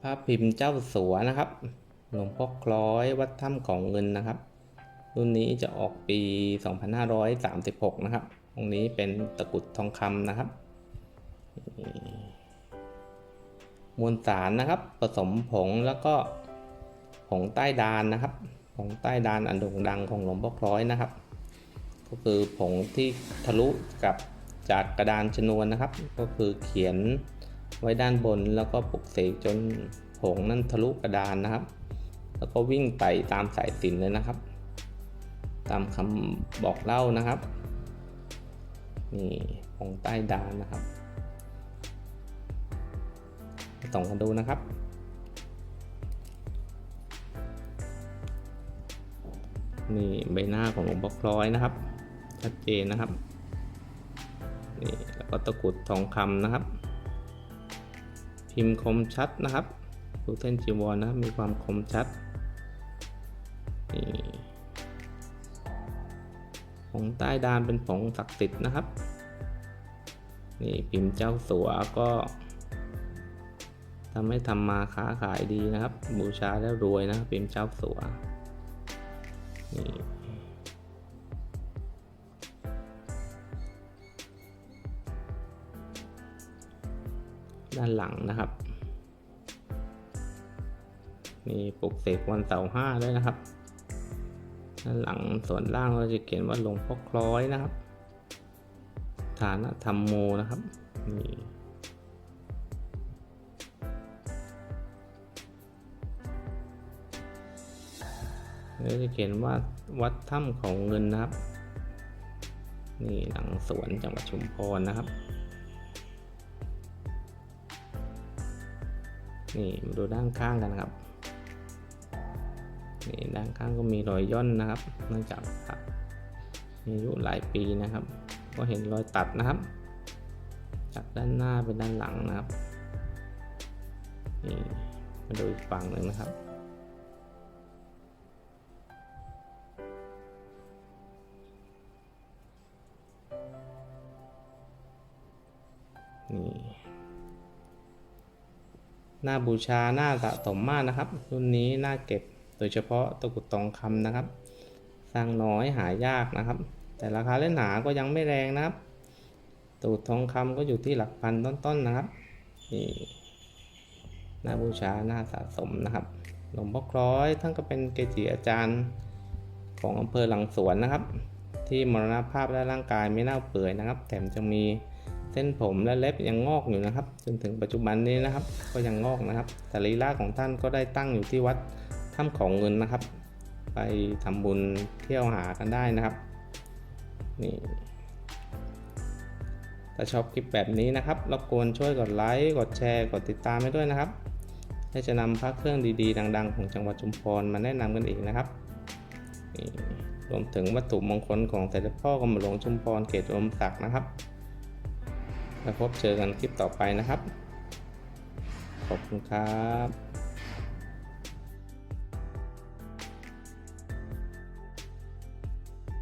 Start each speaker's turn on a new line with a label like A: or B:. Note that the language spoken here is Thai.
A: พระพิมพ์เจ้าสัวนะครับ หลวงพ่อคล้อยวัดถ้ำของเงินนะครับ รุ่นนี้จะออกปี 2536 นะครับตรงนี้เป็นตะกุดทองคำนะครับ มวลสารนะครับ ผสมผงแล้วก็ผงใต้ดานนะครับ ผงใต้ดานอันโด่งดังของหลวงพ่อคล้อยนะครับ ก็คือผงที่ทะลุกับจากกระดานชนวนนะครับ ก็คือเขียน ไว้ด้านบนแล้วก็ปลุกเสกจนผงนั้นทะลุกระดานนะครับ แล้วก็วิ่งไปตามสายสินเลยนะครับ ตามคำบอกเล่านะครับ นี่ผงใต้ดานนะครับส่องกันดูนะครับนี่ใบหน้าของหลวงพ่อคล้อยนะครับ ชัดเจนนะครับนี่แล้วก็ตะกรุดทองคำนะครับ พิมพ์คมชัดนะครับดูเส้นจีวรนะมีความคมชัดนี่ผงใต้ดานเป็นผงศักดิ์สิทธิ์นะครับ นี่พิมพ์เจ้าสัวก็ทำให้ทำมาค้าขายดีนะครับ บูชาแล้วรวยนะพิมพ์เจ้าสัวนี่ ด้านหลังนะครับมีปลุกเสกวันเสาร์ห้าด้วยนะครับ ด้านหลังส่วนล่างเราจะเขียนว่าหลวงพ่อคล้อยนะครับ ฐานธรรมโมนะครับนี่แล้วจะเขียนว่าวัดถ้ำของเงินนะครับ นี่หลังสวนจังหวัดชุมพรนะครับ นี่มาดูด้านข้างกันนะครับนี่ด้านข้างก็มีรอยย่นนะครับเนื่องจากมีอายุหลายปีนะครับ ก็เห็นรอยตัดนะครับ จากด้านหน้าไปด้านหลังนะครับนี่มาดูอีกฝั่งหนึ่งนะครับนี่ น้าบูชาหน้าสะสมมากนะครับ รุ่นนี้น่าเก็บโดยเฉพาะตะกุดทองคำนะครับ สร้างน้อยหายากนะครับ แต่ราคาเล่นหนาก็ยังไม่แรงนะครับตะกุดทองคำก็อยู่ที่หลักพันต้นๆนะครับนี่หน้าบูชาหน้าสะสมนะครับ หลวงพ่อคล้อยท่านก็เป็นเกจิอาจารย์ของอำเภอหลังสวนนะครับ ที่มรณภาพและร่างกายไม่เน่าเปื่อยนะครับ แถมจะมี เส้นผมและเล็บยังงอกอยู่นะครับ จนถึงปัจจุบันนี้นะครับ ก็ยังงอกนะครับแต่ลีลาของท่านก็ได้ตั้งอยู่ที่วัดถ้ำของเงินนะครับ ไปทำบุญเที่ยวหากันได้นะครับนี่ถ้าชอบคลิปแบบนี้นะครับรบกวนช่วยกดไลค์กดแชร์กดติดตามให้ด้วยนะครับให้จะนำพระเครื่องดีๆ ดัง ๆ ของจังหวัดชุมพรมาแนะนำกันอีกนะครับนี่รวมถึงวัตถุมงคลของแต่ละพ่อกรมหลวงชุมพรเขตอุดมศักดิ์นะครับ แล้วพบเจอกันคลิปต่อไปนะครับ ขอบคุณครับ